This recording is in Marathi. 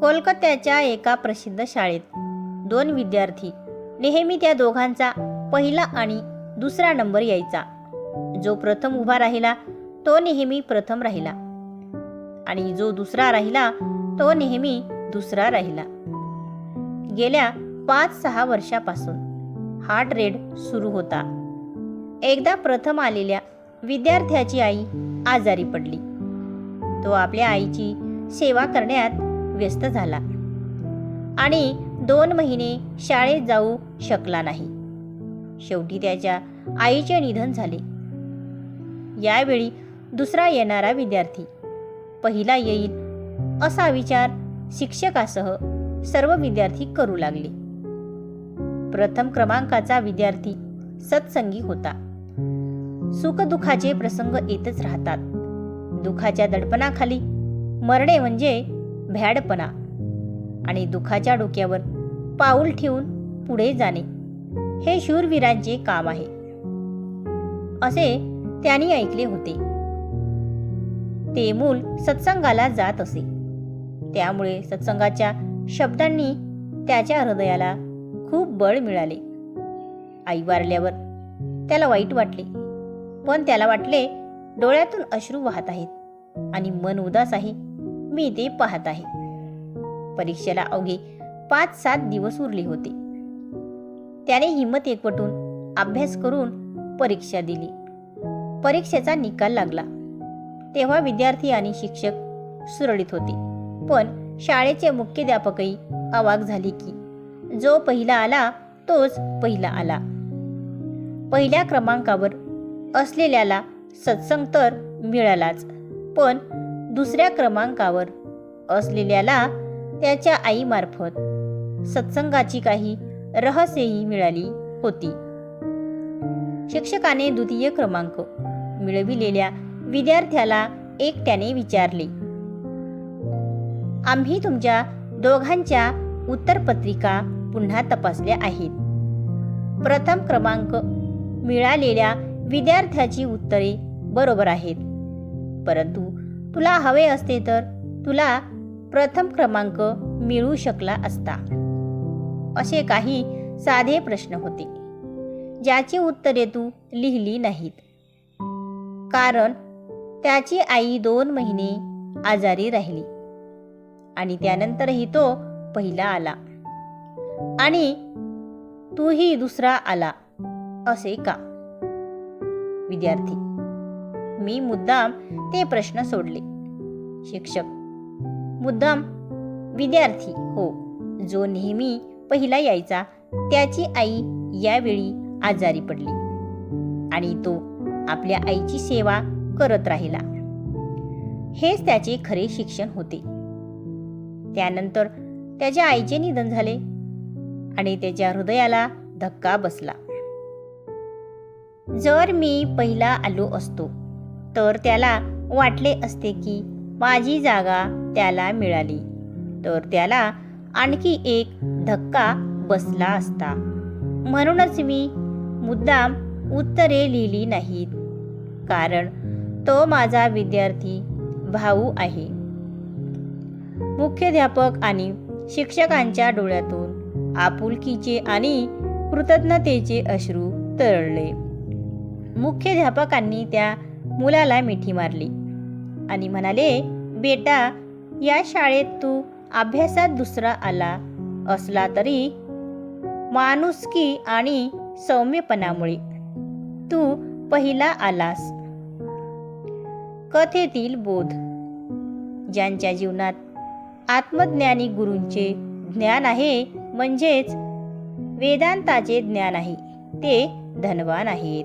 कोलकात्याच्या एका प्रसिद्ध शाळेत. दोन विद्यार्थी. नेहमी त्या दोघांचा पहिला आणि दुसरा नंबर यायचा. जो प्रथम उभा राहिला तो नेहमी प्रथम राहिला. आणि जो दुसरा राहिला तो नेहमी दुसरा राहिला. गेल्या पाच सहा वर्षापासून हा ट्रेड सुरू होता. एकदा प्रथम आलेल्या विद्यार्थ्याची आई आजारी पडली. तो आपल्या आईची सेवा करण्यात व्यस्त झाला. आणि दोन महिने शाळेत जाऊ शकला नाही. शेवटी त्याच्या आईचे निधन झाले. यावेळी दुसरा येणारा विद्यार्थी. पहिला येईल असा विचार शिक्षकासह सर्व विद्यार्थी करू लागले. प्रथम क्रमांकाचा विद्यार्थी सत्संगी होता. सुखदुःखाचे प्रसंग येतच राहतात. दुखाच्या दडपणाखाली मरणे म्हणजे भ्याडपणा आणि दुखाच्या डोक्यावर पाऊल ठेवून पुढे जाणे हे शूरवीरांचे काम आहे. असे त्यांनी ऐकले होते. ते मूल सत्संगाला जात असे. त्यामुळे सत्संगाच्या शब्दांनी त्याच्या हृदयाला खूप बळ मिळाले. आई वारल्यावर त्याला वाईट वाटले. पण त्याला वाटले डोळ्यातून अश्रू वाहत आहेत आणि मन उदास आहे. मी ते पाहत आहे. परीक्षेला अवघे पाच सात दिवस उरले होते. त्याने हिंमत एकवटून अभ्यास करून परीक्षा दिली. परीक्षेचा निकाल लागला. तेव्हा विद्यार्थी आणि शिक्षक सुरळीत होते. पण शाळेचे मुख्याध्यापकही अवाक झाले की जो पहिला आला तोच पहिला आला. पहिल्या क्रमांकावर असलेल्याला सत्संग तर मिळालाच पण दुसऱ्या क्रमांकावर असलेल्याला त्याच्या आईमार्फत सत्संगाची काही रहस्यही मिळाली होती. शिक्षकाने द्वितीय क्रमांक मिळविलेल्या विद्यार्थ्याला एकट्याने विचारले आम्ही तुमच्या दोघांच्या उत्तरपत्रिका पुन्हा तपासल्या आहेत. प्रथम क्रमांक मिळालेल्या विद्यार्थ्याची उत्तरे बरोबर आहेत परंतु तुला हवे असते तर तुला प्रथम क्रमांक मिळू शकला असता. असे काही साधे प्रश्न होते. ज्याची उत्तरे तू लिहिली नाहीत. कारण त्याची आई दोन महिने आजारी राहिली. आणि त्यानंतरही तो पहिला आला. आणि तूही दुसरा आला. असे का? विद्यार्थी मी मुद्दाम ते प्रश्न सोडले. शिक्षक मुद्दाम विद्यार्थी हो जो नेहमी पहिला यायचा त्याची आई यावेळी आजारी पडली आणि तो आपल्या आईची सेवा करत राहिला. हेच त्याचे खरे शिक्षण होते. त्यानंतर त्याच्या आईचे निधन झाले आणि त्याच्या हृदयाला धक्का बसला. जर मी पहिला आलो असतो तर त्याला वाटले असते की माझी जागा त्याला मिळाली. तर त्याला आणखी एक धक्का बसला असता. म्हणूनच मी मुद्दाम उत्तरे लिहिली नाहीत. कारण तो माझा विद्यार्थी भाऊ आहे. मुख्याध्यापक आणि शिक्षकांच्या डोळ्यातून आपुलकीचे आणि कृतज्ञतेचे अश्रू तरळले. मुख्याध्यापकांनी त्या मुलाला मिठी मारली. आणि म्हणाले बेटा या शाळेत तू अभ्यासात दुसरा आला असला तरी माणुसकी आणि सौम्यपणामुळे तू पहिला आलास. कथेतील बोध. ज्यांच्या जीवनात आत्मज्ञानी गुरूंचे ज्ञान आहे म्हणजेच वेदांताचे ज्ञान आहे ते धनवान आहेत.